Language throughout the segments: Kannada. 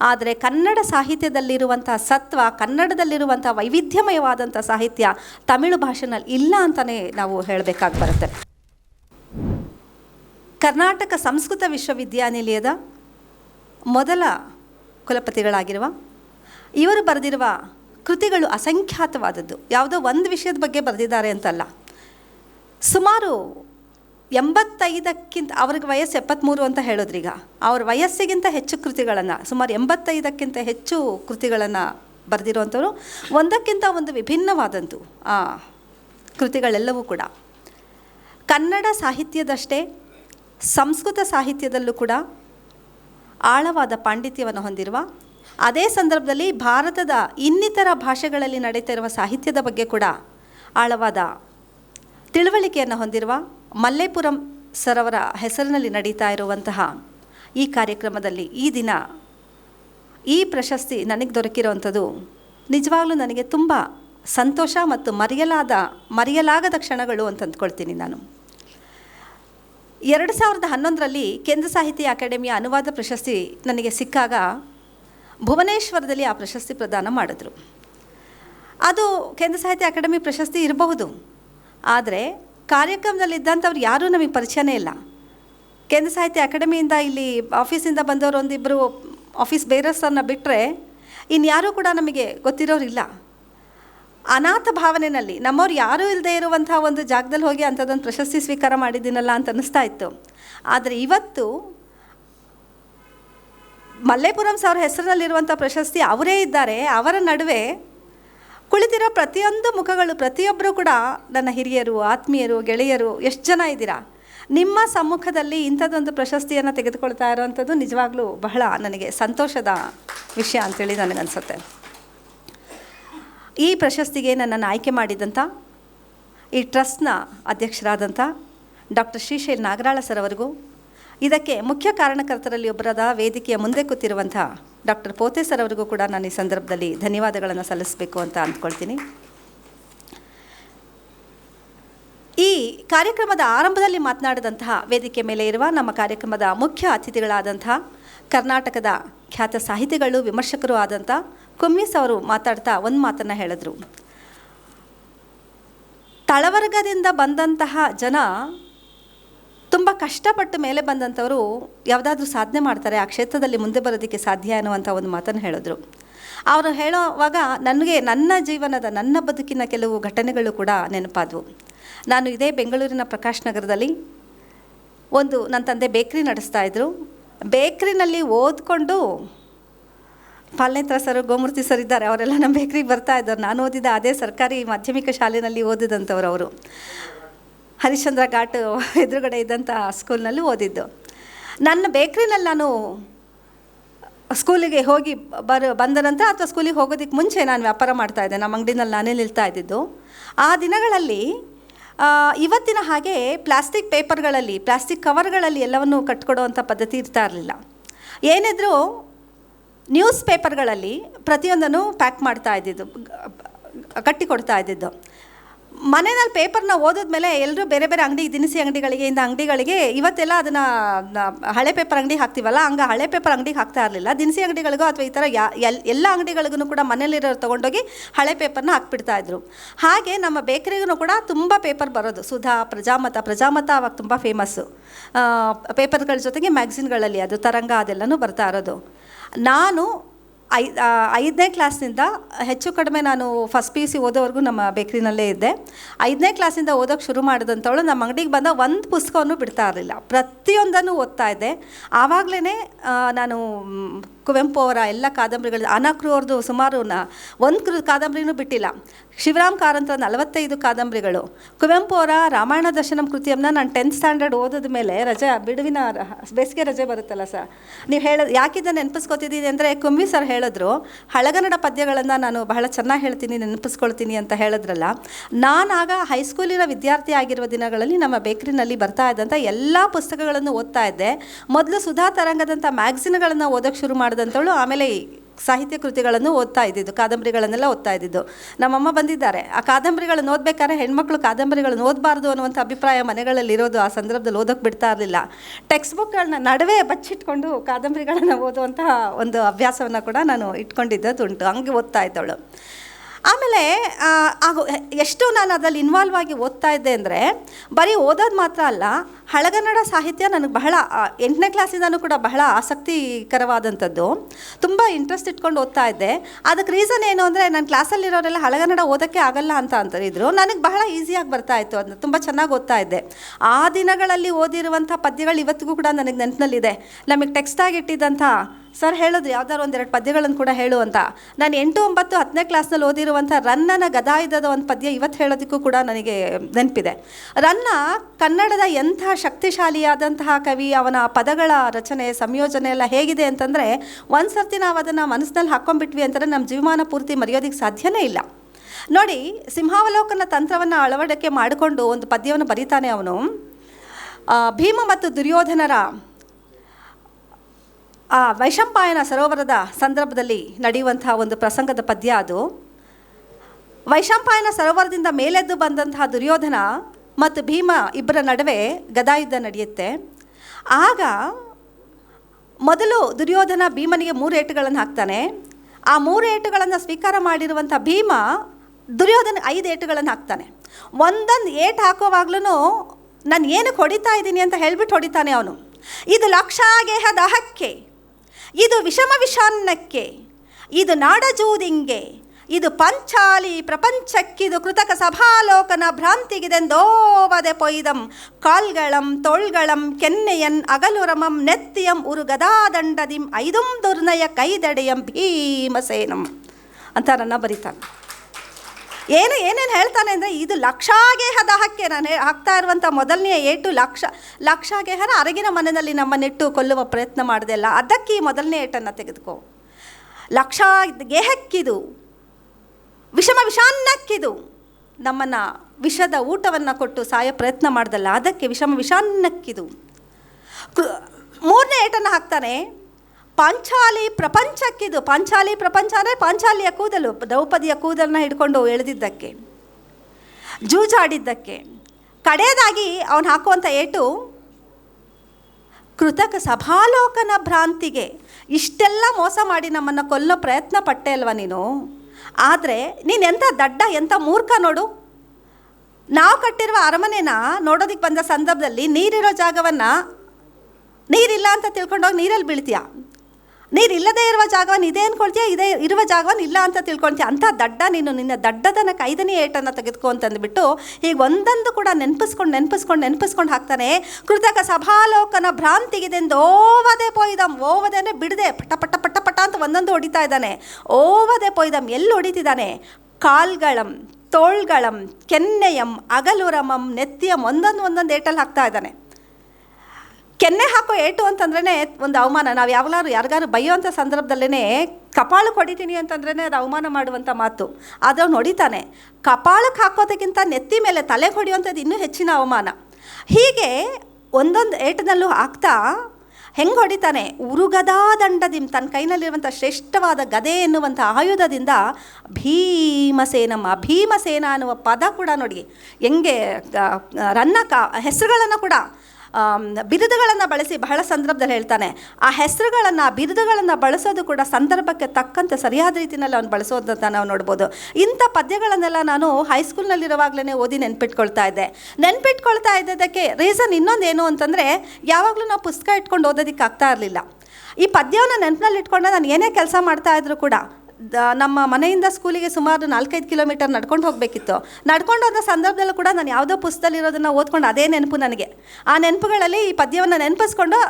ಆದರೆ ಕನ್ನಡ ಸಾಹಿತ್ಯದಲ್ಲಿರುವಂಥ ಸತ್ವ ಕನ್ನಡದಲ್ಲಿರುವಂಥ ವೈವಿಧ್ಯಮಯವಾದಂಥ ಸಾಹಿತ್ಯ ತಮಿಳು ಭಾಷೆನಲ್ಲಿ ಇಲ್ಲ ಅಂತಲೇ ನಾವು ಹೇಳಬೇಕಾಗಿ ಬರುತ್ತೆ. ಕರ್ನಾಟಕ ಸಂಸ್ಕೃತ ವಿಶ್ವವಿದ್ಯಾನಿಲಯದ ಮೊದಲ ಕುಲಪತಿಗಳಾಗಿರುವ ಇವರು ಬರೆದಿರುವ ಕೃತಿಗಳು ಅಸಂಖ್ಯಾತವಾದದ್ದು. ಯಾವುದೋ ಒಂದು ವಿಷಯದ ಬಗ್ಗೆ ಬರೆದಿದ್ದಾರೆ ಅಂತಲ್ಲ. ಸುಮಾರು ಎಂಬತ್ತೈದಕ್ಕಿಂತ, ಅವ್ರಿಗೆ ವಯಸ್ಸು ಎಪ್ಪತ್ತ್ಮೂರು ಅಂತ ಹೇಳಿದ್ರೀಗ, ಅವ್ರ ವಯಸ್ಸಿಗಿಂತ ಹೆಚ್ಚು ಕೃತಿಗಳನ್ನು, ಸುಮಾರು ಎಂಬತ್ತೈದಕ್ಕಿಂತ ಹೆಚ್ಚು ಕೃತಿಗಳನ್ನು ಬರೆದಿರುವಂಥವ್ರು, ಒಂದಕ್ಕಿಂತ ಒಂದು ವಿಭಿನ್ನವಾದಂತು ಆ ಕೃತಿಗಳೆಲ್ಲವೂ ಕೂಡ. ಕನ್ನಡ ಸಾಹಿತ್ಯದಷ್ಟೇ, ಸಂಸ್ಕೃತ ಸಾಹಿತ್ಯದಲ್ಲೂ ಕೂಡ ಆಳವಾದ ಪಾಂಡಿತ್ಯವನ್ನು ಹೊಂದಿರುವ, ಅದೇ ಸಂದರ್ಭದಲ್ಲಿ ಭಾರತದ ಇನ್ನಿತರ ಭಾಷೆಗಳಲ್ಲಿ ನಡೀತಾ ಸಾಹಿತ್ಯದ ಬಗ್ಗೆ ಕೂಡ ಆಳವಾದ ತಿಳುವಳಿಕೆಯನ್ನು ಹೊಂದಿರುವ ಮಲ್ಲೇಪುರಂ ಸರವರ ಹೆಸರಿನಲ್ಲಿ ನಡೀತಾ ಇರುವಂತಹ ಈ ಕಾರ್ಯಕ್ರಮದಲ್ಲಿ ಈ ದಿನ ಈ ಪ್ರಶಸ್ತಿ ನನಗೆ ದೊರಕಿರುವಂಥದ್ದು. ನಿಜವಾಗ್ಲೂ ನನಗೆ ತುಂಬ ಸಂತೋಷ ಮತ್ತು ಮರೆಯಲಾದ, ಮರೆಯಲಾಗದ ಕ್ಷಣಗಳು ಅಂತ ಅಂದ್ಕೊಳ್ತೀನಿ ನಾನು. ಎರಡು ಸಾವಿರದ ಹನ್ನೊಂದರಲ್ಲಿ ಕೇಂದ್ರ ಸಾಹಿತ್ಯ ಅಕಾಡೆಮಿಯ ಅನುವಾದ ಪ್ರಶಸ್ತಿ ನನಗೆ ಸಿಕ್ಕಾಗ ಭುವನೇಶ್ವರದಲ್ಲಿ ಆ ಪ್ರಶಸ್ತಿ ಪ್ರದಾನ ಮಾಡಿದ್ರು. ಅದು ಕೇಂದ್ರ ಸಾಹಿತ್ಯ ಅಕಾಡೆಮಿ ಪ್ರಶಸ್ತಿ ಇರಬಹುದು. ಆದರೆ ಕಾರ್ಯಕ್ರಮದಲ್ಲಿದ್ದಂಥವ್ರು ಯಾರೂ ನಮಗೆ ಪರಿಚಯನೇ ಇಲ್ಲ. ಕೇಂದ್ರ ಸಾಹಿತ್ಯ ಅಕಾಡೆಮಿಯಿಂದ ಇಲ್ಲಿ ಆಫೀಸಿಂದ ಬಂದವರು ಒಂದಿಬ್ಬರು ಆಫೀಸ್ ಬೇರರ್ಸನ್ನು ಬಿಟ್ಟರೆ ಇನ್ಯಾರೂ ಕೂಡ ನಮಗೆ ಗೊತ್ತಿರೋರಿಲ್ಲ ಅನಾಥ ಭಾವನೆಯಲ್ಲಿ ನಮ್ಮವ್ರು ಯಾರೂ ಇಲ್ಲದೆ ಇರುವಂಥ ಒಂದು ಜಾಗದಲ್ಲಿ ಹೋಗಿ ಅಂಥದ್ದೊಂದು ಪ್ರಶಸ್ತಿ ಸ್ವೀಕಾರ ಮಾಡಿದ್ದೀನಲ್ಲ ಅಂತ ಅನ್ನಿಸ್ತಾ ಇತ್ತು. ಆದರೆ ಇವತ್ತು ಮಲ್ಲೇಪುರಂ ಅವ್ರ ಹೆಸರಿನಲ್ಲಿರುವಂಥ ಪ್ರಶಸ್ತಿ ಅವರೇ ಇದ್ದಾರೆ. ಅವರ ನಡುವೆ ಕುಳಿತಿರೋ ಪ್ರತಿಯೊಂದು ಮುಖಗಳು ಪ್ರತಿಯೊಬ್ಬರು ಕೂಡ ನನ್ನ ಹಿರಿಯರು, ಆತ್ಮೀಯರು, ಗೆಳೆಯರು, ಎಷ್ಟು ಜನ ಇದ್ದೀರಾ? ನಿಮ್ಮ ಸಮ್ಮುಖದಲ್ಲಿ ಇಂಥದ್ದೊಂದು ಪ್ರಶಸ್ತಿಯನ್ನು ತೆಗೆದುಕೊಳ್ತಾ ಇರೋವಂಥದ್ದು ನಿಜವಾಗ್ಲೂ ಬಹಳ ನನಗೆ ಸಂತೋಷದ ವಿಷಯ ಅಂತೇಳಿ ನನಗನ್ಸುತ್ತೆ. ಈ ಪ್ರಶಸ್ತಿಗೆ ನನ್ನನ್ನು ಆಯ್ಕೆ ಮಾಡಿದಂಥ ಈ ಟ್ರಸ್ಟ್ನ ಅಧ್ಯಕ್ಷರಾದಂಥ ಡಾಕ್ಟರ್ ಶ್ರೀಶೈಲ್ ನಾಗರಾಳ ಸರ್ ಅವರಿಗೂ ಇದಕ್ಕೆ ಮುಖ್ಯ ಕಾರಣಕರ್ತರಲ್ಲಿ ಒಬ್ಬರಾದ ವೇದಿಕೆಯ ಮುಂದೆ ಕೂತಿರುವಂಥ ಡಾಕ್ಟರ್ ಪೋತೆ ಸರ್ ಅವರಿಗೂ ಕೂಡ ನಾನು ಈ ಸಂದರ್ಭದಲ್ಲಿ ಧನ್ಯವಾದಗಳನ್ನು ಸಲ್ಲಿಸಬೇಕು ಅಂತ ಅಂದ್ಕೊಳ್ತೀನಿ. ಈ ಕಾರ್ಯಕ್ರಮದ ಆರಂಭದಲ್ಲಿ ಮಾತನಾಡಿದಂತಹ ವೇದಿಕೆ ಮೇಲೆ ಇರುವ ನಮ್ಮ ಕಾರ್ಯಕ್ರಮದ ಮುಖ್ಯ ಅತಿಥಿಗಳಾದಂತಹ ಕರ್ನಾಟಕದ ಖ್ಯಾತ ಸಾಹಿತಿಗಳು, ವಿಮರ್ಶಕರು ಆದಂಥ ಕುಮ್ಮಿಸ್ ಅವರು ಮಾತಾಡ್ತಾ ಒಂದು ಮಾತನ್ನು ಹೇಳಿದ್ರು. ತಳವರ್ಗದಿಂದ ಬಂದಂತಹ ಜನ ತುಂಬ ಕಷ್ಟಪಟ್ಟು ಮೇಲೆ ಬಂದಂಥವರು ಯಾವುದಾದ್ರೂ ಸಾಧನೆ ಮಾಡ್ತಾರೆ, ಆ ಕ್ಷೇತ್ರದಲ್ಲಿ ಮುಂದೆ ಬರೋದಕ್ಕೆ ಸಾಧ್ಯ ಅನ್ನುವಂಥ ಒಂದು ಮಾತನ್ನು ಹೇಳಿದ್ರು. ಅವರು ಹೇಳೋವಾಗ ನನಗೆ ನನ್ನ ಜೀವನದ ನನ್ನ ಬದುಕಿನ ಕೆಲವು ಘಟನೆಗಳು ಕೂಡ ನೆನಪಾದವು. ನಾನು ಇದೇ ಬೆಂಗಳೂರಿನ ಪ್ರಕಾಶ್ ನಗರದಲ್ಲಿ ಒಂದು ನನ್ನ ತಂದೆ ಬೇಕ್ರಿ ನಡೆಸ್ತಾ ಇದ್ದರು ಬೇಕ್ರಿನಲ್ಲಿ ಓದ್ಕೊಂಡು ಪಾಲನೇತ್ರ ಸರ್, ಗೋಮೂರ್ತಿ ಸರ್ ಇದ್ದಾರೆ, ಅವರೆಲ್ಲ ನಮ್ಮ ಬೇಕ್ರಿಗೆ ಬರ್ತಾ ಇದ್ದಾರೆ. ನಾನು ಓದಿದ ಅದೇ ಸರ್ಕಾರಿ ಮಾಧ್ಯಮಿಕ ಶಾಲೆಯಲ್ಲಿ ಓದಿದಂಥವ್ರು ಅವರು. ಹರಿಶ್ಚಂದ್ರ ಘಾಟ್ ಎದುರುಗಡೆ ಇದ್ದಂಥ ಸ್ಕೂಲ್ನಲ್ಲಿ ಓದಿದ್ದು. ನನ್ನ ಬೇಕ್ರಿನಲ್ಲಿ ನಾನು ಸ್ಕೂಲಿಗೆ ಹೋಗಿ ಬರ, ಬಂದ ನಂತರ ಅಥವಾ ಸ್ಕೂಲಿಗೆ ಹೋಗೋದಕ್ಕೆ ಮುಂಚೆ ನಾನು ವ್ಯಾಪಾರ ಮಾಡ್ತಾಯಿದ್ದೆ ನಮ್ಮ ಅಂಗಡಿನಲ್ಲಿ ನಾನೇ ನಿಲ್ತಾ ಇದ್ದಿದ್ದು. ಆ ದಿನಗಳಲ್ಲಿ ಇವತ್ತಿನ ಹಾಗೆ ಪ್ಲಾಸ್ಟಿಕ್ ಪೇಪರ್ಗಳಲ್ಲಿ, ಪ್ಲಾಸ್ಟಿಕ್ ಕವರ್ಗಳಲ್ಲಿ ಎಲ್ಲವನ್ನು ಕಟ್ಕೊಡೋವಂಥ ಪದ್ಧತಿ ಇರ್ತಾ ಇರಲಿಲ್ಲ. ಏನಿದ್ರೂ ನ್ಯೂಸ್ ಪೇಪರ್ಗಳಲ್ಲಿ ಪ್ರತಿಯೊಂದನ್ನು ಪ್ಯಾಕ್ ಮಾಡ್ತಾ ಇದ್ದಿದ್ದು ಕಟ್ಟಿಕೊಡ್ತಾ ಇದ್ದಿದ್ದು. ಮನೆಯಲ್ಲಿ ಪೇಪರ್ನ ಓದಿದ್ಮೇಲೆ ಎಲ್ಲರೂ ಬೇರೆ ಬೇರೆ ಅಂಗಡಿ, ದಿನಸಿ ಅಂಗಡಿಗಳಿಗೆ, ಇಂದ ಅಂಗಡಿಗಳಿಗೆ ಇವತ್ತೆಲ್ಲ ಅದನ್ನು ಹಳೆ ಪೇಪರ್ ಅಂಗಡಿ ಹಾಕ್ತೀವಲ್ಲ, ಹಂಗೆ ಹಳೆ ಪೇಪರ್ ಅಂಗಡಿಗೆ ಹಾಕ್ತಾ ಇರಲಿಲ್ಲ. ದಿನಸಿ ಅಂಗಡಿಗಳಿಗೂ ಅಥವಾ ಈ ಥರ ಯಾ, ಎಲ್, ಎಲ್ಲ ಅಂಗಡಿಗಳಿಗೂ ಕೂಡ ಮನೇಲಿರೋರು ತೊಗೊಂಡೋಗಿ ಹಳೆ ಪೇಪರ್ನ ಹಾಕ್ಬಿಡ್ತಾ ಇದ್ರು. ಹಾಗೆ ನಮ್ಮ ಬೇಕರಿಗೂ ಕೂಡ ತುಂಬ ಪೇಪರ್ ಬರೋದು. ಸುಧಾ, ಪ್ರಜಾಮತ ಪ್ರಜಾಮತ ಅವಾಗ ತುಂಬ ಫೇಮಸ್ಸು. ಪೇಪರ್ಗಳ ಜೊತೆಗೆ ಮ್ಯಾಗ್ಝಿನ್ಗಳಲ್ಲಿ ಅದು ತರಂಗ ಅದೆಲ್ಲನೂ ಬರ್ತಾ ಇರೋದು. ನಾನು ಐ ಐದನೇ ಕ್ಲಾಸ್ನಿಂದ ಹೆಚ್ಚು ಕಡಿಮೆ ನಾನು ಫಸ್ಟ್ ಪಿ ಯು ಸಿ ಓದೋವರೆಗೂ ನಮ್ಮ ಬೇಕ್ರಿನಲ್ಲೇ ಇದ್ದೆ. ಐದನೇ ಕ್ಲಾಸಿಂದ ಓದೋಕ್ಕೆ ಶುರು ಮಾಡಿದಂಥವಳು ನಮ್ಮ ಅಂಗಡಿಗೆ ಬಂದ ಒಂದು ಪುಸ್ತಕವನ್ನು ಬಿಡ್ತಾ ಇರಲಿಲ್ಲ. ಪ್ರತಿಯೊಂದನ್ನು ಓದ್ತಾ ಇದ್ದೆ. ಆವಾಗಲೇ ನಾನು ಕುವೆಂಪು ಅವರ ಎಲ್ಲ ಕಾದಂಬರಿಗಳು ಅನಕ್ರು ಅವ್ರದ್ದು ಸುಮಾರು ನ, ಒಂದು ಕಾದಂಬರಿನೂ ಬಿಟ್ಟಿಲ್ಲ. ಶಿವರಾಮ್ ಕಾರಂತರ ನಲವತ್ತೈದು ಕಾದಂಬರಿಗಳು. ಕುವೆಂಪು ಅವರ ರಾಮಾಯಣ ದರ್ಶನಂ ಕೃತಿಯನ್ನು ನಾನು ಟೆಂತ್ ಸ್ಟ್ಯಾಂಡರ್ಡ್ ಓದಿದ ಮೇಲೆ ರಜೆ, ಬಿಡುವಿನ ಬೇಸಿಗೆ ರಜೆ ಬರುತ್ತಲ್ಲ ಸರ್. ನೀವು ಹೇಳ ಯಾಕಿದ್ದ ನೆನಪಿಸ್ಕೋತಿದ್ದೀನಿ ಅಂದರೆ ಕುಂಬಿ ಸರ್ ಹೇಳಿದ್ರು. ಹಳಗನ್ನಡ ಪದ್ಯಗಳನ್ನು ನಾನು ಬಹಳ ಚೆನ್ನಾಗಿ ಹೇಳ್ತೀನಿ, ನೆನಪಿಸ್ಕೊಳ್ತೀನಿ ಅಂತ ಹೇಳಿದ್ರಲ್ಲ. ನಾನಾಗ ಹೈಸ್ಕೂಲಿನ ವಿದ್ಯಾರ್ಥಿ ಆಗಿರುವ ದಿನಗಳಲ್ಲಿ ನಮ್ಮ ಬೇಕ್ರಿನಲ್ಲಿ ಬರ್ತಾ ಇದ್ದಂಥ ಎಲ್ಲ ಪುಸ್ತಕಗಳನ್ನು ಓದ್ತಾ ಇದ್ದೆ. ಮೊದಲು ಸುಧಾ ತರಂಗದಂಥ ಮ್ಯಾಗ್ಝಿನ್ಗಳನ್ನು ಓದೋಕ್ಕೆ ಶುರು ಮಾಡಿದಂಥವಳು ಆಮೇಲೆ ಸಾಹಿತ್ಯ ಕೃತಿಗಳನ್ನು ಓದ್ತಾ ಇದ್ದಿದ್ದು, ಕಾದಂಬರಿಗಳನ್ನೆಲ್ಲ ಓದ್ತಾ ಇದ್ದಿದ್ದು. ನಮ್ಮಮ್ಮ ಬಂದಿದ್ದಾರೆ. ಆ ಕಾದಂಬರಿಗಳನ್ನು ಓದಬೇಕಾದ್ರೆ ಹೆಣ್ಮಕ್ಳು ಕಾದಂಬರಿಗಳನ್ನು ಓದಬಾರ್ದು ಅನ್ನುವಂಥ ಅಭಿಪ್ರಾಯ ಮನೆಗಳಲ್ಲಿ ಇರೋದು. ಆ ಸಂದರ್ಭದಲ್ಲಿ ಓದೋಕೆ ಬಿಡ್ತಾ ಇರಲಿಲ್ಲ. ಟೆಕ್ಸ್ಟ್ ಬುಕ್ಗಳನ್ನ ನಡುವೆ ಬಚ್ಚಿಟ್ಕೊಂಡು ಕಾದಂಬರಿಗಳನ್ನು ಓದುವಂತಹ ಒಂದು ಅಭ್ಯಾಸವನ್ನು ಕೂಡ ನಾನು ಇಟ್ಕೊಂಡಿದ್ದದುಂಟು ಹಂಗೆ ಓದ್ತಾ ಇದ್ದವಳು. ಆಮೇಲೆ ಆಗು, ಎಷ್ಟು ನಾನು ಅದರಲ್ಲಿ ಇನ್ವಾಲ್ವ್ ಆಗಿ ಓದ್ತಾ ಇದ್ದೆ ಅಂದರೆ, ಬರೀ ಓದೋದು ಮಾತ್ರ ಅಲ್ಲ, ಹಳಗನ್ನಡ ಸಾಹಿತ್ಯ ನನಗೆ ಬಹಳ ಎಂಟನೇ ಕ್ಲಾಸಿಂದನೂ ಕೂಡ ಬಹಳ ಆಸಕ್ತಿಕರವಾದಂಥದ್ದು. ತುಂಬ ಇಂಟ್ರೆಸ್ಟ್ ಇಟ್ಕೊಂಡು ಓದ್ತಾ ಇದ್ದೆ. ಅದಕ್ಕೆ ರೀಸನ್ ಏನು ಅಂದರೆ ನನ್ನ ಕ್ಲಾಸಲ್ಲಿರೋರೆಲ್ಲ ಹಳಗನ್ನಡ ಓದೋಕ್ಕೆ ಆಗಲ್ಲ ಅಂತ ಅಂತಿದ್ರು. ನನಗೆ ಬಹಳ ಈಸಿಯಾಗಿ ಬರ್ತಾ ಇತ್ತು ಅದನ್ನ ತುಂಬ ಚೆನ್ನಾಗಿ ಓದ್ತಾ ಇದ್ದೆ. ಆ ದಿನಗಳಲ್ಲಿ ಓದಿರುವಂಥ ಪದ್ಯಗಳು ಇವತ್ತಿಗೂ ಕೂಡ ನನಗೆ ನೆನಪಿನಲ್ಲಿದೆ. ನಮಗೆ ಟೆಕ್ಸ್ಟಾಗಿ ಇಟ್ಟಿದ್ದಂಥ ಸರ್ ಹೇಳಿದ್ರು ಯಾವ್ದಾದ್ರು ಒಂದೆರಡು ಪದ್ಯಗಳನ್ನು ಕೂಡ ಹೇಳು ಅಂತ. ನಾನು ಎಂಟು, ಒಂಬತ್ತು, ಹತ್ತನೇ ಕ್ಲಾಸ್ನಲ್ಲಿ ಓದಿರುವಂಥ ರನ್ನನ ಗದಾಯುಧದ ಒಂದು ಪದ್ಯ ಇವತ್ತು ಹೇಳೋದಕ್ಕೂ ಕೂಡ ನನಗೆ ನೆನಪಿದೆ. ರನ್ನ ಕನ್ನಡದ ಎಂಥ ಶಕ್ತಿಶಾಲಿಯಾದಂತಹ ಕವಿ, ಅವನ ಪದಗಳ ರಚನೆ, ಸಂಯೋಜನೆ ಎಲ್ಲ ಹೇಗಿದೆ ಅಂತಂದರೆ ಒಂದು ಸರ್ತಿ ನಾವು ಅದನ್ನು ಮನಸ್ಸಿನಲ್ಲಿ ಹಾಕ್ಕೊಂಡ್ಬಿಟ್ವಿ ಅಂತಂದರೆ ನಮ್ಮ ಜೀವಮಾನ ಪೂರ್ತಿ ಮರೆಯೋದಕ್ಕೆ ಸಾಧ್ಯನೇ ಇಲ್ಲ. ನೋಡಿ, ಸಿಂಹಾವಲೋಕನ ತಂತ್ರವನ್ನು ಅಳವಡಿಕೆ ಮಾಡಿಕೊಂಡು ಒಂದು ಪದ್ಯವನ್ನು ಬರೀತಾನೆ ಅವನು. ಭೀಮ ಮತ್ತು ದುರ್ಯೋಧನರ ಆ ವೈಶಂಪಾಯನ ಸರೋವರದ ಸಂದರ್ಭದಲ್ಲಿ ನಡೆಯುವಂತಹ ಒಂದು ಪ್ರಸಂಗದ ಪದ್ಯ ಅದು. ವೈಶಂಪಾಯನ ಸರೋವರದಿಂದ ಮೇಲೆದ್ದು ಬಂದಂತಹ ದುರ್ಯೋಧನ ಮತ್ತು ಭೀಮ ಇಬ್ಬರ ನಡುವೆ ಗದಾಯುದ್ಧ ನಡೆಯುತ್ತೆ. ಆಗ ಮೊದಲು ದುರ್ಯೋಧನ ಭೀಮನಿಗೆ ಮೂರು ಏಟುಗಳನ್ನು ಹಾಕ್ತಾನೆ. ಆ ಮೂರು ಏಟುಗಳನ್ನು ಸ್ವೀಕಾರ ಮಾಡಿರುವಂಥ ಭೀಮ ದುರ್ಯೋಧನ ಐದು ಏಟುಗಳನ್ನು ಹಾಕ್ತಾನೆ. ಒಂದೊಂದು ಏಟು ಹಾಕೋವಾಗ್ಲೂ ನಾನು ಏನಕ್ಕೆ ಹೊಡಿತಾ ಇದ್ದೀನಿ ಅಂತ ಹೇಳ್ಬಿಟ್ಟು ಹೊಡಿತಾನೆ ಅವನು. ಇದು ಲಕ್ಷಾಗೇಹ ದಹಕ್ಕೆ. ಇದು ವಿಷಮ ವಿಷಾನ್ನಕ್ಕೆ ಇದು ನಾಡಜೂದಿಂಗೆ, ಇದು ಪಂಚಾಲಿ ಪ್ರಪಂಚಕ್ಕಿದು ಕೃತಕ ಸಭಾಲೋಕನ ಭ್ರಾಂತಿಗಿದೆಂದೋವದೆ ಪೊಯ್ದಂ, ಕಾಲ್ಗಳಂ, ತೋಳ್ಗಳಂ, ಕೆನ್ನೆಯನ್, ಅಗಲುರಮಂ, ನೆತ್ತಿಯಂ ಉರು ಗದಾದಂಡದಿಂ ಐದುಂ ದುರ್ನಯ ಕೈದಡೆಯಂ ಭೀಮಸೇನಂ ಅಂತ ನನ್ನ ಬರೀತಾನೆ. ಏನು ಏನೇನು ಹೇಳ್ತಾನೆ ಅಂದರೆ ಇದು ಲಕ್ಷಾಗೇಹ ದಹಕ್ಕೆ ನಾನು ಹಾಕ್ತಾ ಇರುವಂಥ ಮೊದಲನೆಯ ಏಟು ಲಕ್ಷ ಲಕ್ಷಾಗೇಹನ ಅರಗಿನ ಮನೆಯಲ್ಲಿ ನೆಟ್ಟು ಕೊಲ್ಲುವ ಪ್ರಯತ್ನ ಮಾಡಿದೆ ಅಲ್ಲ, ಅದಕ್ಕೆ ಈ ಮೊದಲನೇ ಏಟನ್ನು ತೆಗೆದುಕೋ. ಲಕ್ಷ ಗೇಹಕ್ಕಿದು, ವಿಷಮ ವಿಷಾನ್ನಕ್ಕಿದು, ನಮ್ಮನ್ನು ವಿಷದ ಊಟವನ್ನು ಕೊಟ್ಟು ಸಾಯೋ ಪ್ರಯತ್ನ ಮಾಡ್ದಲ್ಲ, ಅದಕ್ಕೆ ವಿಷಮ ವಿಷಾನ್ನಕ್ಕಿದು. ಮೂರನೇ ಏಟನ್ನು ಹಾಕ್ತಾನೆ ಪಾಂಚಾಲಿ ಪ್ರಪಂಚಕ್ಕಿದು ಪಾಂಚಾಲಿ ಪ್ರಪಂಚ ಅಂದರೆ ಪಾಂಚಾಲಿಯ ಕೂದಲು, ದ್ರೌಪದಿಯ ಕೂದಲನ್ನ ಹಿಡ್ಕೊಂಡು ಎಳೆದಿದ್ದಕ್ಕೆ, ಜೂಜಾಡಿದ್ದಕ್ಕೆ. ಕಡೆಯದಾಗಿ ಅವನು ಹಾಕುವಂಥ ಏಟು ಕೃತಕ ಸಭಾಲೋಕನ ಭ್ರಾಂತಿಗೆ. ಇಷ್ಟೆಲ್ಲ ಮೋಸ ಮಾಡಿ ನಮ್ಮನ್ನು ಕೊಲ್ಲೋ ಪ್ರಯತ್ನ ಪಟ್ಟೆ ಅಲ್ವಾ ನೀನು? ಆದರೆ ನೀನು ಎಂಥ ದಡ್ಡ ಎಂಥ ಮೂರ್ಖ ನೋಡು. ನಾವು ಕಟ್ಟಿರುವ ಅರಮನೆನ ನೋಡೋದಕ್ಕೆ ಬಂದ ಸಂದರ್ಭದಲ್ಲಿ ನೀರಿರೋ ಜಾಗವನ್ನು ನೀರಿಲ್ಲ ಅಂತ ತಿಳ್ಕೊಂಡೋಗಿ ನೀರಲ್ಲಿ ಬೀಳ್ತೀಯ? ನೀರು ಇಲ್ಲದೇ ಇರುವ ಜಾಗವನ್ನು ಇದೆ ಅಂದ್ಕೊಳ್ತೀಯ ಇದೇ ಇರುವ ಜಾಗವನ್ನು ಇಲ್ಲ ಅಂತ ತಿಳ್ಕೊಳ್ತೀಯ? ಅಂಥ ದಡ್ಡ ನೀನು ನಿನ್ನ ದಡ್ಡದನ ಐದನೇ ಏಟನ್ನು ತೆಗೆದುಕೋ ಅಂತಂದ್ಬಿಟ್ಟು ಈಗ ಒಂದೊಂದು ಕೂಡ ನೆನಪಿಸ್ಕೊಂಡು ನೆನಪಿಸ್ಕೊಂಡು ನೆನಪಿಸ್ಕೊಂಡು ಹಾಕ್ತಾನೆ. ಕೃತಕ ಸಭಾಲೋಕನ ಭ್ರಾಂತಿಗಿದೆಂದು ಓವದೆ ಪೊಯ್ದಂ ಓವದೇನೆ ಬಿಡದೆ. ಪಟ ಪಟ ಪಟ ಪಟ ಅಂತ ಒಂದೊಂದು ಹೊಡಿತಾ ಇದ್ದಾನೆ. ಓವದೆ ಪೋಯ್ದಂ ಎಲ್ಲಿ ಹೊಡಿತಿದ್ದಾನೆ? ಕಾಲ್ಗಳಂ, ತೋಳ್ಗಳಂ, ಕೆನ್ನೆಯಂ, ಅಗಲುರಮಂ, ನೆತ್ತಿಯಂ ಒಂದೊಂದು ಒಂದೊಂದು ಏಟಲ್ಲಿ ಹಾಕ್ತಾ ಇದ್ದಾನೆ. ಕೆನ್ನೆ ಹಾಕೋ ಏಟು ಅಂತಂದ್ರೇ ಒಂದು ಅವಮಾನ. ನಾವು ಯಾವಾಗಲಾರು ಯಾರಿಗಾರು ಬೈಯೋಂಥ ಸಂದರ್ಭದಲ್ಲೇ ಕಪಾಳಕ್ಕೆ ಹೊಡಿತೀನಿ ಅಂತಂದ್ರೆ ಅದು ಅವಮಾನ ಮಾಡುವಂಥ ಮಾತು. ಆದರೆ ಅವ್ನು ಹೊಡಿತಾನೆ. ಕಪಾಳಕ್ಕೆ ಹಾಕೋದಕ್ಕಿಂತ ನೆತ್ತಿ ಮೇಲೆ ತಲೆಗೆ ಹೊಡೆಯುವಂಥದ್ದು ಇನ್ನೂ ಹೆಚ್ಚಿನ ಅವಮಾನ. ಹೀಗೆ ಒಂದೊಂದು ಏಟಿನಲ್ಲೂ ಹಾಕ್ತಾ ಹೆಂಗೆ ಹೊಡಿತಾನೆ? ಉರುಗದಾ ದಂಡದಿಂ ತನ್ನ ಕೈನಲ್ಲಿರುವಂಥ ಶ್ರೇಷ್ಠವಾದ ಗದೆ ಎನ್ನುವಂಥ ಆಯುಧದಿಂದ ಭೀಮಸೇನಮ್ಮ, ಭೀಮಸೇನ ಅನ್ನುವ ಪದ ಕೂಡ ನೋಡಿ. ಹೆಂಗೆ ರನ್ನ ಕ, ಹೆಸರುಗಳನ್ನು ಕೂಡ ಬಿರುದುಗಳನ್ನು ಬಳಸಿ ಬಹಳ ಸಂದರ್ಭದಲ್ಲಿ ಹೇಳ್ತಾನೆ. ಆ ಹೆಸರುಗಳನ್ನು, ಬಿರುದುಗಳನ್ನು ಬಳಸೋದು ಕೂಡ ಸಂದರ್ಭಕ್ಕೆ ತಕ್ಕಂತೆ ಸರಿಯಾದ ರೀತಿಯಲ್ಲಿ ಅವ್ನು ಬಳಸೋದಂತ ನಾವು ನೋಡ್ಬೋದು. ಇಂಥ ಪದ್ಯಗಳನ್ನೆಲ್ಲ ನಾನು ಹೈಸ್ಕೂಲ್ನಲ್ಲಿರುವಾಗಲೇ ಓದಿ ನೆನ್ಪಿಟ್ಕೊಳ್ತಾ ಇದ್ದೆ. ನೆನ್ಪಿಟ್ಕೊಳ್ತಾ ಇದ್ದದಕ್ಕೆ ರೀಸನ್ ಇನ್ನೊಂದೇನು ಅಂತಂದರೆ, ಯಾವಾಗಲೂ ನಾವು ಪುಸ್ತಕ ಇಟ್ಕೊಂಡು ಓದೋದಕ್ಕೆ ಆಗ್ತಾ ಇರಲಿಲ್ಲ. ಈ ಪದ್ಯವನ್ನು ನೆನಪಿನಲ್ಲಿ ಇಟ್ಕೊಂಡೆ ನಾನು ಏನೇ ಕೆಲಸ ಮಾಡ್ತಾ ಇದ್ರು ಕೂಡ ನಮ್ಮ ಮನೆಯಿಂದ ಸ್ಕೂಲಿಗೆ ಸುಮಾರು ನಾಲ್ಕೈದು ಕಿಲೋಮೀಟರ್ ನಡ್ಕೊಂಡು ಹೋಗಬೇಕಿತ್ತು. ನಡ್ಕೊಂಡು ಹೋದ ಸಂದರ್ಭದಲ್ಲೂ ಕೂಡ ನಾನು ಯಾವುದೋ ಪುಸ್ತಕದಲ್ಲಿರೋದನ್ನು ಓದ್ಕೊಂಡು ಅದೇ ನೆನಪು ನನಗೆ. ಆ ನೆನಪುಗಳಲ್ಲಿ ಈ ಪದ್ಯವನ್ನು ನೆನಪಿಸ್ಕೊಂಡು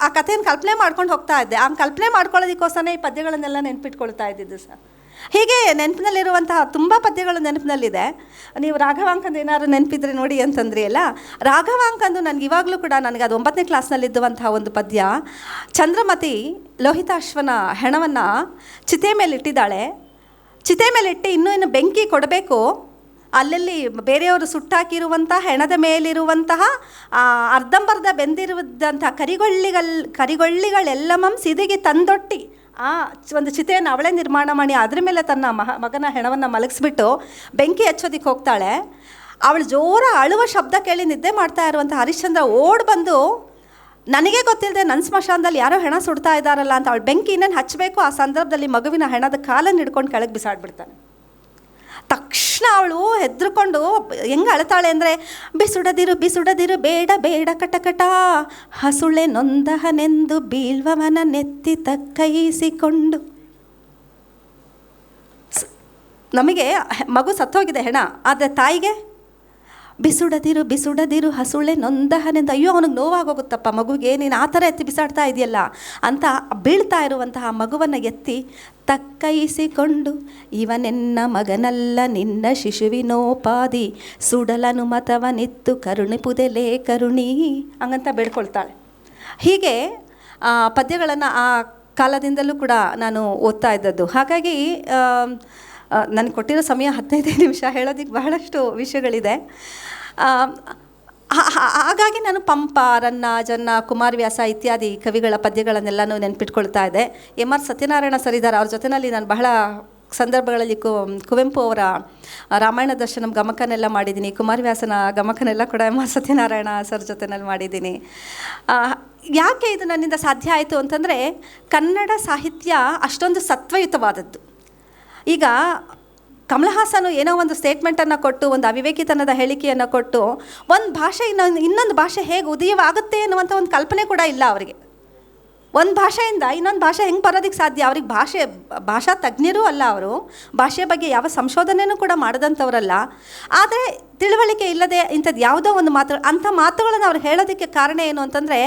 ಆ- ಕಥೆಯನ್ನು ಕಲ್ಪನೆ ಮಾಡ್ಕೊಂಡು ಹೋಗ್ತಾ ಇದ್ದೆ. ಆ ಕಲ್ಪನೆ ಮಾಡ್ಕೊಳ್ಳೋದಕ್ಕೋಸ್ಕರ ಈ ಪದ್ಯಗಳನ್ನೆಲ್ಲ ನೆನಪಿಟ್ಕೊಳ್ತಾ ಇದ್ದಿದ್ದು ಸರ್. ಹೀಗೆ ನೆನಪಿನಲ್ಲಿರುವಂತಹ ತುಂಬ ಪದ್ಯಗಳು ನೆನಪಿನಲ್ಲಿದೆ. ನೀವು ರಾಘವಾಂಕಂದು ಏನಾದ್ರು ನೆನಪಿದ್ರೆ ನೋಡಿ ಅಂತಂದ್ರಿ ಅಲ್ಲ ರಾಘವಾಂಕಂದು ನನಗೆ ಇವಾಗಲೂ ಕೂಡ ನನಗೆ ಅದು ಒಂಬತ್ತನೇ ಕ್ಲಾಸ್ನಲ್ಲಿದ್ದುವಂತಹ ಒಂದು ಪದ್ಯ. ಚಂದ್ರಮತಿ ಲೋಹಿತಾಶ್ವನ ಹೆಣವನ್ನು ಚಿತೆ ಮೇಲೆ ಇಟ್ಟಿದ್ದಾಳೆ. ಚಿತೆ ಮೇಲೆ ಇಟ್ಟು ಇನ್ನೂ ಇನ್ನು ಬೆಂಕಿ ಕೊಡಬೇಕು. ಅಲ್ಲಲ್ಲಿ ಬೇರೆಯವರು ಸುಟ್ಟಾಕಿರುವಂತಹ, ಹೆಣದ ಮೇಲಿರುವಂತಹ ಅರ್ಧಂಬರ್ಧ ಬೆಂದಿರುವಂತಹ ಕರಿಗೊಳ್ಳಿಗಲ್ ಕರಿಗೊಳ್ಳಿಗಳೆಲ್ಲಮಂ ಸಿದಿಗೆ ತಂದೊಟ್ಟಿ ಆ ಒಂದು ಚಿತೆಯನ್ನು ಅವಳೇ ನಿರ್ಮಾಣ ಮಾಡಿ ಅದ್ರ ಮೇಲೆ ತನ್ನ ಮಹ, ಮಗನ ಹೆಣವನ್ನು ಮಲಗಿಸ್ಬಿಟ್ಟು ಬೆಂಕಿ ಹಚ್ಚೋದಿಕ್ಕೆ ಹೋಗ್ತಾಳೆ. ಅವಳು ಜೋರ ಅಳುವ ಶಬ್ದ ಕೇಳಿ ನಿದ್ದೆ ಮಾಡ್ತಾ ಇರುವಂಥ ಹರಿಶ್ಚಂದ್ರ ಓಡ್ ಬಂದು, ನನಗೆ ಗೊತ್ತಿಲ್ಲದೆ ನನ್ನ ಸ್ಮಶಾನದಲ್ಲಿ ಯಾರೋ ಹೆಣ ಸುಡ್ತಾ ಇದ್ದಾರಲ್ಲ ಅಂತ ಅವಳು ಬೆಂಕಿ ಇನ್ನೇನು ಹಚ್ಚಬೇಕು ಆ ಸಂದರ್ಭದಲ್ಲಿ ಮಗುವಿನ ಹೆಣದ ಕಾಲನ್ನು ಹಿಡ್ಕೊಂಡು ಕೆಳಗೆ ಬಿಸಾಡ್ಬಿಡ್ತಾನೆ. ತಕ್ಷಣ ಅವಳು ಹೆದ್ರಕೊಂಡು ಹೆಂಗೆ ಅಳತಾಳೆ ಅಂದರೆ, ಬಿಸುಡದಿರು ಬಿಸುಡದಿರು, ಬೇಡ ಬೇಡ, ಕಟಕಟ. ಹಸುಳೆ ನೊಂದಹನೆಂದು ಬೀಳ್ವವನ ನೆತ್ತಿ ತಕ್ಕೈಸಿಕೊಂಡು. ನಮಗೆ ಮಗು ಸತ್ತೋಗಿದೆ ಹೆಣ, ಆದರೆ ತಾಯಿಗೆ ಬಿಸುಡದಿರು ಬಿಸುಡದಿರು, ಹಸುಳೆ ನೊಂದಹನೆಂದು, ಅಯ್ಯೋ, ಅವನಿಗೆ ನೋವಾಗೋಗುತ್ತಪ್ಪ ಮಗುಗೆ ನೀನು ಆ ಥರ ಎತ್ತಿ ಬಿಸಾಡ್ತಾ ಇದೆಯಲ್ಲ ಅಂತ ಬೀಳ್ತಾ ಇರುವಂತಹ ಮಗುವನ್ನು ಎತ್ತಿ ತಕ್ಕೈಸಿಕೊಂಡು, ಇವನೆನ್ನ ಮಗನಲ್ಲ, ನಿನ್ನ ಶಿಶುವಿನೋಪಾದಿ ಸುಡಲನು ಮತವನಿತ್ತು ಕರುಣಿಪುದೆಲೇ ಕರುಣಿ ಹಂಗಂತ ಬೇಡ್ಕೊಳ್ತಾಳೆ. ಹೀಗೆ ಪದ್ಯಗಳನ್ನು ಆ ಕಾಲದಿಂದಲೂ ಕೂಡ ನಾನು ಓದ್ತಾ ಇದ್ದದ್ದು. ಹಾಗಾಗಿ ನನಗೆ ಕೊಟ್ಟಿರೋ ಸಮಯ ಹದಿನೈದು ನಿಮಿಷ ಹೇಳೋದಕ್ಕೆ ಬಹಳಷ್ಟು ವಿಷಯಗಳಿದೆ. ಹಾಗಾಗಿ ನಾನು ಪಂಪ, ರನ್ನ, ಜನ್ನ ಕುಮಾರವ್ಯಾಸ ಇತ್ಯಾದಿ ಕವಿಗಳ ಪದ್ಯಗಳನ್ನೆಲ್ಲನೂ ನೆನ್ಪಿಟ್ಕೊಳ್ತಾ ಇದ್ದೆ. ಎಂ ಆರ್ ಸತ್ಯನಾರಾಯಣ ಸರ್ ಇದ್ದಾರೆ, ಅವ್ರ ಜೊತೆಯಲ್ಲಿ ನಾನು ಬಹಳ ಸಂದರ್ಭಗಳಲ್ಲಿ ಕು, ಕುವೆಂಪು ಅವರ ರಾಮಾಯಣ ದರ್ಶನಂ ಗಮಕನೆಲ್ಲ ಮಾಡಿದ್ದೀನಿ. ಕುಮಾರವ್ಯಾಸನ ಗಮಕನೆಲ್ಲ ಕೂಡ ಎಂ ಆರ್ ಸತ್ಯನಾರಾಯಣ ಸರ್ ಜೊತೆಯಲ್ಲಿ ಮಾಡಿದ್ದೀನಿ. ಯಾಕೆ ಇದು ನನ್ನಿಂದ ಸಾಧ್ಯ ಆಯಿತು ಅಂತಂದರೆ ಕನ್ನಡ ಸಾಹಿತ್ಯ ಅಷ್ಟೊಂದು ಸತ್ವಯುತವಾದದ್ದು. ಈಗ ಕಮಲಹಾಸನು ಏನೋ ಒಂದು ಸ್ಟೇಟ್ಮೆಂಟನ್ನು ಕೊಟ್ಟು, ಒಂದು ಅವಿವೇಕಿತನದ ಹೇಳಿಕೆಯನ್ನು ಕೊಟ್ಟು, ಒಂದು ಭಾಷೆ ಇನ್ನೊಂದು ಇನ್ನೊಂದು ಭಾಷೆ ಹೇಗೆ ಉದಯವಾಗುತ್ತೆ ಅನ್ನುವಂಥ ಒಂದು ಕಲ್ಪನೆ ಕೂಡ ಇಲ್ಲ ಅವರಿಗೆ. ಒಂದು ಭಾಷೆಯಿಂದ ಇನ್ನೊಂದು ಭಾಷೆ ಹೆಂಗೆ ಬರೋದಕ್ಕೆ ಸಾಧ್ಯ? ಅವ್ರಿಗೆ ಭಾಷೆ, ಭಾಷಾ ತಜ್ಞರೂ ಅಲ್ಲ ಅವರು. ಭಾಷೆ ಬಗ್ಗೆ ಯಾವ ಸಂಶೋಧನೆಯೂ ಕೂಡ ಮಾಡಿದಂಥವರಲ್ಲ ಆದರೆ ತಿಳುವಳಿಕೆ ಇಲ್ಲದೆ ಇಂಥದ್ದು ಯಾವುದೋ ಒಂದು ಮಾತು, ಅಂಥ ಮಾತುಗಳನ್ನು ಅವ್ರು ಹೇಳೋದಕ್ಕೆ ಕಾರಣ ಏನು ಅಂತಂದರೆ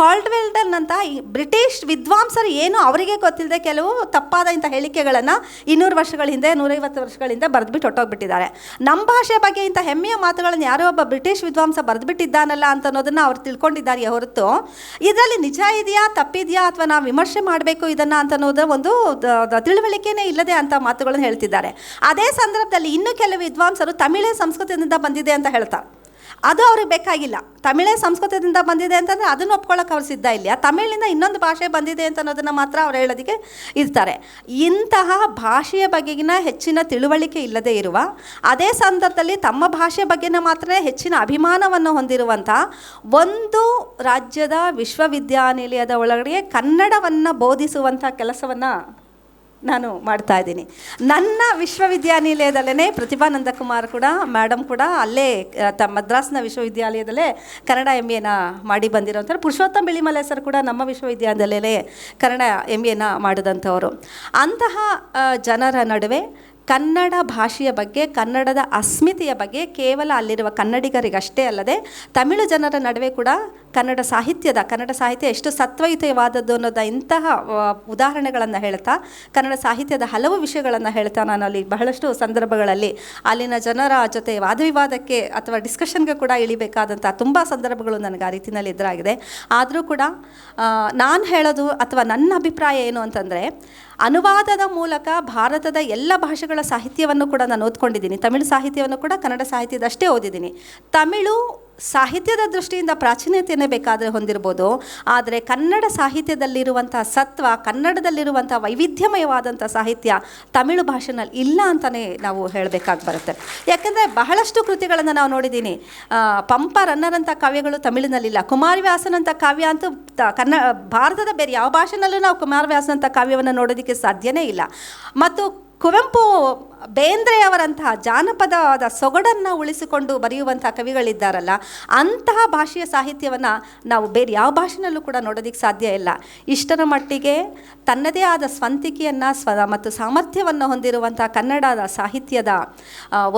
ಕಾಲ್ಡ್ವೆಲ್ಡನ್ನಂಥ ಈ ಬ್ರಿಟಿಷ್ ವಿದ್ವಾಂಸರು ಏನು ಅವರಿಗೆ ಗೊತ್ತಿಲ್ಲದೆ ಕೆಲವು ತಪ್ಪಾದ ಇಂಥ ಹೇಳಿಕೆಗಳನ್ನು ಇನ್ನೂರು ವರ್ಷಗಳ ಹಿಂದೆ, ನೂರೈವತ್ತು ವರ್ಷಗಳ ಹಿಂದೆ ಬರೆದ್ಬಿಟ್ಟು ಹೊಟ್ಟೋಗ್ಬಿಟ್ಟಿದ್ದಾರೆ ನಮ್ಮ ಭಾಷೆ ಬಗ್ಗೆ ಇಂಥ ಹೆಮ್ಮೆಯ ಮಾತುಗಳನ್ನು ಯಾರೋ ಒಬ್ಬ ಬ್ರಿಟಿಷ್ ವಿದ್ವಾಂಸ ಬರೆದ್ಬಿಟ್ಟಿದ್ದಾನಲ್ಲ ಅಂತ ಅನ್ನೋದನ್ನು ಅವ್ರು ತಿಳ್ಕೊಂಡಿದ್ದಾರೆ ಹೊರತು, ಇದರಲ್ಲಿ ನಿಜ ಇದೆಯಾ, ತಪ್ಪಿದೆಯಾ ಅಥವಾ ನಾವು ವಿಮರ್ಶೆ ಮಾಡಬೇಕು ಇದನ್ನು ಅಂತ ಅನ್ನೋದು ಒಂದು ತಿಳುವಳಿಕೆನೇ ಇಲ್ಲದೆ ಅಂತ ಮಾತುಗಳನ್ನು ಹೇಳ್ತಿದ್ದಾರೆ. ಅದೇ ಸಂದರ್ಭದಲ್ಲಿ ಇನ್ನೂ ಕೆಲವು ವಿದ್ವಾಂಸರು ತಮಿಳೇ ಸಂಸ್ಕೃತದಿಂದ ಬಂದಿದೆ ಅಂತ ಹೇಳ್ತಾರೆ ಅದು ಅವ್ರಿಗೆ ಬೇಕಾಗಿಲ್ಲ. ತಮಿಳೇ ಸಂಸ್ಕೃತದಿಂದ ಬಂದಿದೆ ಅಂತಂದರೆ ಅದನ್ನು ಒಪ್ಕೊಳ್ಳೋಕೆ ಅವ್ರು ಸಿದ್ಧ ಇಲ್ಲ. ತಮಿಳಿನಿಂದ ಇನ್ನೊಂದು ಭಾಷೆ ಬಂದಿದೆ ಅಂತ ಅನ್ನೋದನ್ನು ಮಾತ್ರ ಅವ್ರು ಹೇಳೋದಕ್ಕೆ ಇರ್ತಾರೆ. ಇಂತಹ ಭಾಷೆಯ ಬಗೆಗಿನ ಹೆಚ್ಚಿನ ತಿಳುವಳಿಕೆ ಇಲ್ಲದೆ ಇರುವ, ಅದೇ ಸಂದರ್ಭದಲ್ಲಿ ತಮ್ಮ ಭಾಷೆ ಬಗ್ಗೆನ ಮಾತ್ರ ಹೆಚ್ಚಿನ ಅಭಿಮಾನವನ್ನು ಹೊಂದಿರುವಂಥ ಒಂದು ರಾಜ್ಯದ ವಿಶ್ವವಿದ್ಯಾನಿಲಯದ ಒಳಗಡೆ ಕನ್ನಡವನ್ನು ಬೋಧಿಸುವಂಥ ಕೆಲಸವನ್ನು ನಾನು ಮಾಡ್ತಾ ಇದ್ದೀನಿ. ನನ್ನ ವಿಶ್ವವಿದ್ಯಾನಿಲಯದಲ್ಲೇ ಪ್ರತಿಭಾ ನಂದಕುಮಾರ್ ಕೂಡ ಮೇಡಮ್ ಕೂಡ ಅಲ್ಲೇ ತ ಮದ್ರಾಸ್ನ ವಿಶ್ವವಿದ್ಯಾಲಯದಲ್ಲೇ ಕನ್ನಡ ಎಂ ಎನ ಮಾಡಿ ಬಂದಿರೋಂಥವ್ರು. ಪುರುಷೋತ್ತಮ ಬಿಳಿಮಲೆ ಸರ್ ಕೂಡ ನಮ್ಮ ವಿಶ್ವವಿದ್ಯಾಲಯದಲ್ಲೇ ಕನ್ನಡ ಎಂ ಎನ ಮಾಡಿದಂಥವರು. ಅಂತಹ ಜನರ ನಡುವೆ ಕನ್ನಡ ಭಾಷೆಯ ಬಗ್ಗೆ, ಕನ್ನಡದ ಅಸ್ಮಿತೆಯ ಬಗ್ಗೆ ಕೇವಲ ಅಲ್ಲಿರುವ ಕನ್ನಡಿಗರಿಗಷ್ಟೇ ಅಲ್ಲದೆ, ತಮಿಳು ಜನರ ನಡುವೆ ಕೂಡ ಕನ್ನಡ ಸಾಹಿತ್ಯದ, ಕನ್ನಡ ಸಾಹಿತ್ಯ ಎಷ್ಟು ಸತ್ವಯುತವಾದದ್ದು ಅನ್ನೋದ ಇಂತಹ ಉದಾಹರಣೆಗಳನ್ನು ಹೇಳ್ತಾ, ಕನ್ನಡ ಸಾಹಿತ್ಯದ ಹಲವು ವಿಷಯಗಳನ್ನು ಹೇಳ್ತಾ ನಾನು ಅಲ್ಲಿ ಬಹಳಷ್ಟು ಸಂದರ್ಭಗಳಲ್ಲಿ. ಅಲ್ಲಿನ ಜನರ ಜೊತೆ ವಾದವಿವಾದಕ್ಕೆ ಅಥವಾ ಡಿಸ್ಕಷನ್ಗೆ ಕೂಡ ಇಳಿಬೇಕಾದಂಥ ತುಂಬ ಸಂದರ್ಭಗಳು ನನಗೆ ಆ ರೀತಿಯಲ್ಲಿ ಎದುರಾಗಿದೆ. ಆದರೂ ಕೂಡ ನಾನು ಹೇಳೋದು ಅಥವಾ ನನ್ನ ಅಭಿಪ್ರಾಯ ಏನು ಅಂತಂದರೆ, ಅನುವಾದದ ಮೂಲಕ ಭಾರತದ ಎಲ್ಲ ಭಾಷೆಗಳ ಸಾಹಿತ್ಯವನ್ನು ಕೂಡ ನಾನು ಓದ್ಕೊಂಡಿದ್ದೀನಿ. ತಮಿಳು ಸಾಹಿತ್ಯವನ್ನು ಕೂಡ ಕನ್ನಡ ಸಾಹಿತ್ಯದಷ್ಟೇ ಓದಿದ್ದೀನಿ. ತಮಿಳು ಸಾಹಿತ್ಯದ ದೃಷ್ಟಿಯಿಂದ ಪ್ರಾಚೀನತೆಯನ್ನೇ ಬೇಕಾದರೆ ಹೊಂದಿರ್ಬೋದು, ಆದರೆ ಕನ್ನಡ ಸಾಹಿತ್ಯದಲ್ಲಿರುವಂಥ ಸತ್ವ, ಕನ್ನಡದಲ್ಲಿರುವಂಥ ವೈವಿಧ್ಯಮಯವಾದಂಥ ಸಾಹಿತ್ಯ ತಮಿಳು ಭಾಷೆನಲ್ಲಿ ಇಲ್ಲ ಅಂತಲೇ ನಾವು ಹೇಳಬೇಕಾಗಿ ಬರುತ್ತೆ. ಯಾಕೆಂದರೆ ಬಹಳಷ್ಟು ಕೃತಿಗಳನ್ನು ನಾವು ನೋಡಿದ್ದೀನಿ ಪಂಪ ರನ್ನರಂಥ ಕಾವ್ಯಗಳು ತಮಿಳಿನಲ್ಲಿಲ್ಲ ಕುಮಾರವ್ಯಾಸನಂಥ ಕಾವ್ಯ ಅಂತೂ ಕನ್ನ, ಭಾರತದ ಬೇರೆ ಯಾವ ಭಾಷೆನಲ್ಲೂ ನಾವು ಕುಮಾರವ್ಯಾಸನಂಥ ಕಾವ್ಯವನ್ನು ನೋಡೋದಕ್ಕೆ ಸಾಧ್ಯವೇ ಇಲ್ಲ. ಮತ್ತು ಕುವೆಂಪು ಬೇಂದ್ರೆಯವರಂತಹ ಜಾನಪದವಾದ ಸೊಗಡನ್ನು ಉಳಿಸಿಕೊಂಡು ಬರೆಯುವಂಥ ಕವಿಗಳಿದ್ದಾರಲ್ಲ, ಅಂತಹ ಭಾಷೆಯ ಸಾಹಿತ್ಯವನ್ನು ನಾವು ಬೇರೆ ಯಾವ ಭಾಷೆನಲ್ಲೂ ಕೂಡ ನೋಡೋದಕ್ಕೆ ಸಾಧ್ಯ ಇಲ್ಲ. ಇಷ್ಟರ ಮಟ್ಟಿಗೆ ತನ್ನದೇ ಆದ ಸ್ವಂತಿಕೆಯನ್ನು ಸ್ವ ಮತ್ತು ಸಾಮರ್ಥ್ಯವನ್ನು ಹೊಂದಿರುವಂಥ ಕನ್ನಡದ ಸಾಹಿತ್ಯದ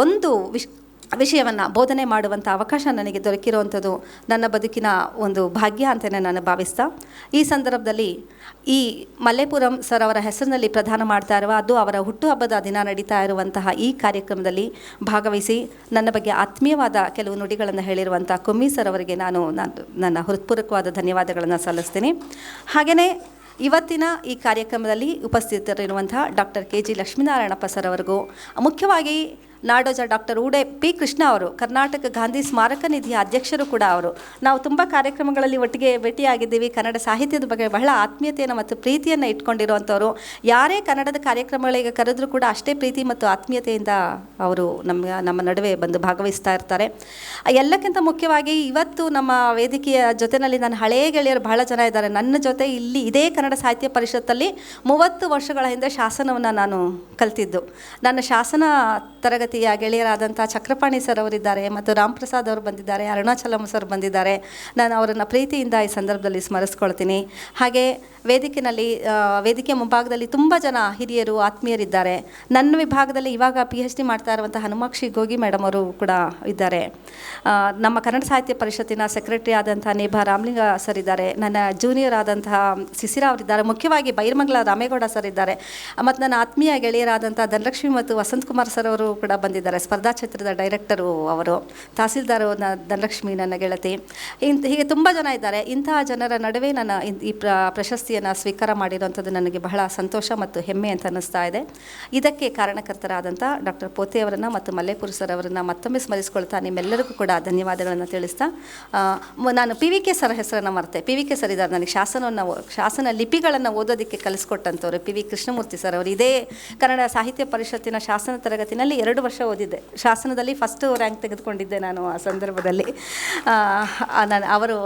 ಒಂದು ವಿಶ್ ವಿಷಯವನ್ನು ಬೋಧನೆ ಮಾಡುವಂಥ ಅವಕಾಶ ನನಗೆ ದೊರಕಿರುವಂಥದ್ದು ನನ್ನ ಬದುಕಿನ ಒಂದು ಭಾಗ್ಯ ಅಂತಲೇ ನಾನು ಭಾವಿಸ್ತಾ. ಈ ಸಂದರ್ಭದಲ್ಲಿ ಈ ಮಲ್ಲೇಪುರಂ ಸರ್ ಅವರ ಹೆಸರಿನಲ್ಲಿ ಪ್ರದಾನ ಮಾಡ್ತಾ ಇರುವ ಅದು ಅವರ ಹುಟ್ಟುಹಬ್ಬದ ದಿನ ನಡೀತಾ ಇರುವಂತಹ ಈ ಕಾರ್ಯಕ್ರಮದಲ್ಲಿ ಭಾಗವಹಿಸಿ ನನ್ನ ಬಗ್ಗೆ ಆತ್ಮೀಯವಾದ ಕೆಲವು ನುಡಿಗಳನ್ನು ಹೇಳಿರುವಂಥ ಕುಮ್ಮಿ ಸರ್ ಅವರಿಗೆ ನಾನು ನಾನು, ನನ್ನ ಹೃತ್ಪೂರ್ವಕವಾದ ಧನ್ಯವಾದಗಳನ್ನು ಸಲ್ಲಿಸ್ತೀನಿ. ಹಾಗೆಯೇ ಇವತ್ತಿನ ಈ ಕಾರ್ಯಕ್ರಮದಲ್ಲಿ ಉಪಸ್ಥಿತರಿರುವಂತಹ doctor K G Lakshminarayanappa sir ಅವರಿಗೂ ಮುಖ್ಯವಾಗಿ ನಾಡೋಜ ಡಾಕ್ಟರ್ ಉಡೆ ಪಿ ಕೃಷ್ಣ ಅವರು, ಕರ್ನಾಟಕ ಗಾಂಧಿ ಸ್ಮಾರಕ ನಿಧಿಯ ಅಧ್ಯಕ್ಷರು ಕೂಡ ಅವರು. ನಾವು ತುಂಬ ಕಾರ್ಯಕ್ರಮಗಳಲ್ಲಿ ಒಟ್ಟಿಗೆ ಭೇಟಿಯಾಗಿದ್ದೀವಿ. ಕನ್ನಡ ಸಾಹಿತ್ಯದ ಬಗ್ಗೆ ಬಹಳ ಆತ್ಮೀಯತೆಯನ್ನು ಮತ್ತು ಪ್ರೀತಿಯನ್ನು ಇಟ್ಕೊಂಡಿರುವಂಥವ್ರು ಯಾರೇ ಕನ್ನಡದ ಕಾರ್ಯಕ್ರಮಗಳಿಗೆ ಕರೆದರೂ ಕೂಡ ಅಷ್ಟೇ ಪ್ರೀತಿ ಮತ್ತು ಆತ್ಮೀಯತೆಯಿಂದ ಅವರು ನಮ್ಮ ನಮ್ಮ ನಡುವೆ ಬಂದು ಭಾಗವಹಿಸ್ತಾ ಇರ್ತಾರೆ. ಎಲ್ಲಕ್ಕಿಂತ ಮುಖ್ಯವಾಗಿ ಇವತ್ತು ನಮ್ಮ ವೇದಿಕೆಯ ಜೊತೆಯಲ್ಲಿ ನನ್ನ ಹಳೆಯ ಗೆಳೆಯರು ಬಹಳ ಜನ ಇದ್ದಾರೆ. ನನ್ನ ಜೊತೆ ಇಲ್ಲಿ ಇದೇ ಕನ್ನಡ ಸಾಹಿತ್ಯ ಪರಿಷತ್ತಲ್ಲಿ ಮೂವತ್ತು ವರ್ಷಗಳ ಹಿಂದೆ ಶಾಸನವನ್ನು ನಾನು ಕಲ್ತಿದ್ದು. ನನ್ನ ಶಾಸನ ತರಗತಿಯ ಗೆಳೆಯರಾದಂಥ ಚಕ್ರಪಾಣಿ ಸರ್ ಅವರಿದ್ದಾರೆ ಮತ್ತು ರಾಮ್ ಪ್ರಸಾದ್ ಅವರು ಬಂದಿದ್ದಾರೆ, ಅರುಣಾಚಲಂ ಸರ್ ಬಂದಿದ್ದಾರೆ. ನಾನು ಅವರನ್ನು ಪ್ರೀತಿಯಿಂದ ಈ ಸಂದರ್ಭದಲ್ಲಿ ಸ್ಮರಿಸ್ಕೊಳ್ತೀನಿ. ಹಾಗೆ ವೇದಿಕೆಯಲ್ಲಿ ವೇದಿಕೆ ಮುಂಭಾಗದಲ್ಲಿ ತುಂಬ ಜನ ಹಿರಿಯರು, ಆತ್ಮೀಯರಿದ್ದಾರೆ. ನನ್ನ ವಿಭಾಗದಲ್ಲಿ ಇವಾಗ ಪಿ ಎಚ್ ಡಿ ಮಾಡ್ತಾ ಇರುವಂಥ ಹನುಮಾಕ್ಷಿ ಗೋಗಿ ಮೇಡಮ್ ಅವರು ಕೂಡ ಇದ್ದಾರೆ. ನಮ್ಮ ಕನ್ನಡ ಸಾಹಿತ್ಯ ಪರಿಷತ್ತಿನ ಸೆಕ್ರೆಟರಿ ಆದಂಥ ನೇಭಾ ರಾಮಲಿಂಗ ಸರ್ ಇದ್ದಾರೆ. ನನ್ನ ಜೂನಿಯರ್ ಆದಂತಹ ಸಿಸಿರಾ ಅವರಿದ್ದಾರೆ ಮುಖ್ಯವಾಗಿ ಬೈರಮಂಗಲ ರಾಮೇಗೌಡ ಸರ್ ಇದ್ದಾರೆ. ಮತ್ತು ನನ್ನ ಆತ್ಮೀಯ ಗೆಳೆಯರಾದಂಥ ಧನಲಕ್ಷ್ಮಿ ಮತ್ತು ವಸಂತ್ ಕುಮಾರ್ ಸರ್ ಅವರು ಕೂಡ ಬಂದಿದ್ದಾರೆ. ಸ್ಪರ್ಧಾ ಕ್ಷೇತ್ರದ ಡೈರೆಕ್ಟರು ಅವರು. ತಹಸೀಲ್ದಾರು ಧನಲಕ್ಷ್ಮಿ ನನ್ನ ಗೆಳತಿ. ಇಂಥ ಹೀಗೆ ತುಂಬ ಜನ ಇದ್ದಾರೆ. ಇಂತಹ ಜನರ ನಡುವೆ ನನ್ನ ಈ ಪ್ರ ಪ್ರಶಸ್ತಿಯನ್ನು ಸ್ವೀಕಾರ ಮಾಡಿರುವಂಥದ್ದು ನನಗೆ ಬಹಳ ಸಂತೋಷ ಮತ್ತು ಹೆಮ್ಮೆ ಅಂತ ಅನ್ನಿಸ್ತಾ ಇದೆ. ಇದಕ್ಕೆ ಕಾರಣಕರ್ತರಾದಂಥ ಡಾಕ್ಟರ್ ಪೋತೆಯವರನ್ನು ಮತ್ತು ಮಲ್ಲೇಪುರ ಸರ್ ಅವರನ್ನು ಮತ್ತೊಮ್ಮೆ ಸ್ಮರಿಸ್ಕೊಳ್ತಾ ನಿಮ್ಮೆಲ್ಲರಿಗೂ ಕೂಡ ಧನ್ಯವಾದಗಳನ್ನು ತಿಳಿಸ್ತಾ ನಾನು ಪಿ ವಿ ಕೆ ಸರ್ ಹೆಸರನ್ನು ಮರ್ತೆ. ಪಿ ವಿ ಕೆ ಸರ್ ಇದ್ದಾರೆ. ನನಗೆ ಶಾಸನವನ್ನು ಶಾಸನ ಲಿಪಿಗಳನ್ನು ಓದೋದಕ್ಕೆ ಕಲಿಸ್ಕೊಟ್ಟಂಥವ್ರು ಪಿ ವಿ ಕೃಷ್ಣಮೂರ್ತಿ ಸರ್ ಅವರು. ಇದೇ ಕನ್ನಡ ಸಾಹಿತ್ಯ ಪರಿಷತ್ತಿನ ಶಾಸನ ತರಗತಿನಲ್ಲಿ ಎರಡು ವರ್ಷ ಓದಿದ್ದೆ. ಶಾಸನದಲ್ಲಿ ಫಸ್ಟ್ ರ್ಯಾಂಕ್ ತೆಗೆದುಕೊಂಡಿದ್ದೆ ನಾನು ಆ ಸಂದರ್ಭದಲ್ಲಿ. ನಾನು, ಅವರು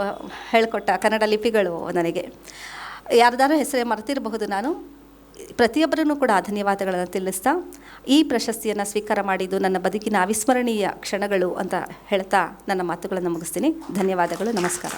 ಹೇಳಿಕೊಟ್ಟ ಕನ್ನಡ ಲಿಪಿಗಳು ನನಗೆ. ಯಾರ್ದಾರು ಹೆಸರು ಮರೆತಿರಬಹುದು ನಾನು. ಪ್ರತಿಯೊಬ್ಬರನ್ನು ಕೂಡ ಧನ್ಯವಾದಗಳನ್ನು ತಿಳಿಸ್ತಾ, ಈ ಪ್ರಶಸ್ತಿಯನ್ನು ಸ್ವೀಕಾರ ಮಾಡಿದ್ದು ನನ್ನ ಬದುಕಿನ ಅವಿಸ್ಮರಣೀಯ ಕ್ಷಣಗಳು ಅಂತ ಹೇಳ್ತಾ ನನ್ನ ಮಾತುಗಳನ್ನು ಮುಗಿಸ್ತೀನಿ. ಧನ್ಯವಾದಗಳು, ನಮಸ್ಕಾರ.